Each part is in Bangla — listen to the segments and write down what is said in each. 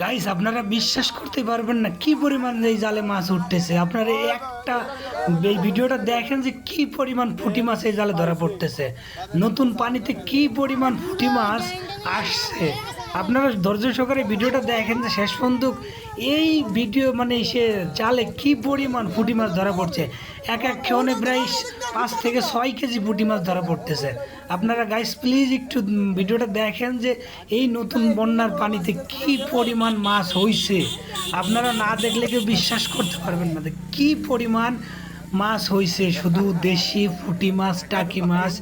গাইস আপনারা বিশ্বাস করতে পারবেন না কি পরিমাণ এই জালে মাছ উঠতেছে। আপনারা একটা এই ভিডিওটা দেখেন যে কি পরিমাণ পুঁটি মাছ এই জালে ধরা পড়তেছে। নতুন পানিতে কি পরিমাণ পুঁটি মাছ আসছে। আপনারা ধৈর্য সহকারে ভিডিওটা দেখেন যে শেষ পর্যন্ত এই ভিডিও মানে সে জালে কি পরিমাণ পুঁটি মাছ ধরা পড়ছে। এক এক ক্ষণে প্রায় পাঁচ থেকে ছয় কেজি পুঁটি মাছ ধরা পড়তেছে। আপনারা গাইস প্লিজ একটু ভিডিওটা দেখেন যে এই নতুন বন্যার পানিতে কি পরিমাণ মাছ হইছে। আপনারা না দেখলে কেউ বিশ্বাস করতে পারবেন না কি পরিমাণ মাছ হইছে শুধু দেশি পুঁটি মাছ, টাকি মাছ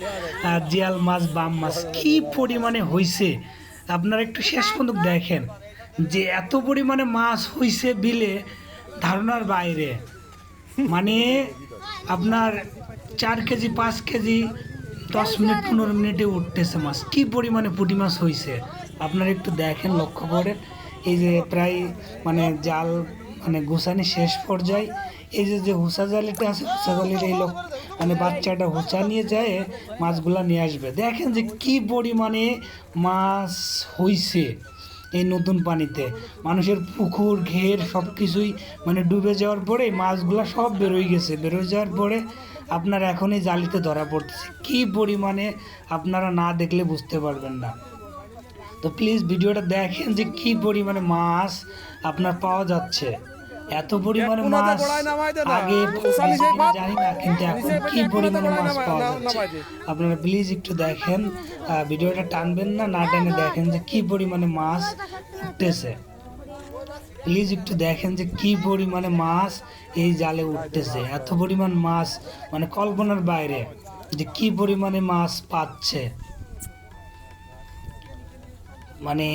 জিয়াল মাছ, বাম মাছ। কি পরিমাণে হইছে? আপনারা একটু শেষ পর্যন্ত দেখেন যে এত পরিমাণে মাছ হইছে বিলে ধারণার বাইরে। মানে আপনার চার কেজি, পাঁচ কেজি, দশ মিনিট, পনেরো মিনিটে উঠতেছে মাছ। কি পরিমাণে পুঁটি মাছ হয়েছে আপনারা একটু দেখেন, লক্ষ্য করেন। এই যে প্রায় মানে জাল মানে গোছানি শেষ পর্যায়ে এই যে যে হুসা জালিটা আছে, হুসা জালির এই লোক মানে বাচ্চাটা হুসা নিয়ে যায়, মাছগুলা নিয়ে আসবে। দেখেন যে কি পরিমাণে মাছ হইছে এই নতুন পানিতে। মানুষের পুকুর, ঘের সব কিছুই মানে ডুবে যাওয়ার পরে মাছগুলা সব বেরোয় গেছে। বেরোয় যাওয়ার পরে আপনার এখন এই জালিতে ধরা পড়তেছে। কি পরিমাণে আপনারা না দেখলে বুঝতে পারবেন না। তো প্লিজ ভিডিওটা দেখেন যে কি পরিমাণে মাছ আপনার পাওয়া যাচ্ছে। এত পরিমাণে মাছ। আগে। জানি না কিন্তু এখন কি পরিমাণে মাছ পাওয়া যাচ্ছে। আপনারা প্লিজ একটু দেখেন ভিডিওটা টানবেন না না টেনে দেখেন যে কি পরিমাণে মাছ উঠতেছে। প্লিজ একটু দেখেন যে কি পরিমাণে মাছ এই জালে উঠতেছে। এত পরিমাণ মাছ মানে কল্পনার বাইরে যে কি পরিমাণে মাছ পাচ্ছে। মানে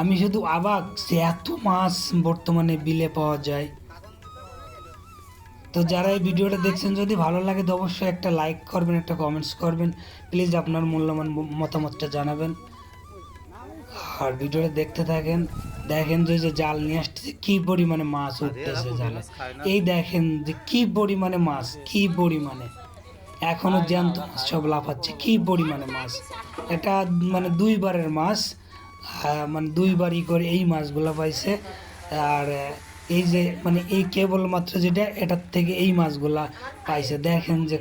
আমি শুধু অবাক যে এত মাছ বর্তমানে বিলে পাওয়া যায়। তো যারা এই ভিডিওটা দেখছেন যদি ভালো লাগে তো অবশ্যই একটা লাইক করবেন একটা কমেন্টস করবেন। প্লিজ আপনার মূল্যবান মতামতটা জানাবেন। আর ভিডিওটা দেখতে থাকেন দেখেন যে যে জাল নিয়ে আসতেছে কি পরিমাণে মাছ উঠতেছে জালে। এই দেখেন যে কি পরিমাণে মাছ কি পরিমাণে। এখনও জ্যান্ত মাছ সব লাফাচ্ছে কি পরিমাণে মাছ। এটা মানে দুইবারের মাছ মানে দুই বাড়ি করে এই মাছগুলো পাইছে। আর এই যে মানে এই কেবলমাত্র যেটা, এটার থেকে এই মাছগুলা পাইছে। দেখেন যে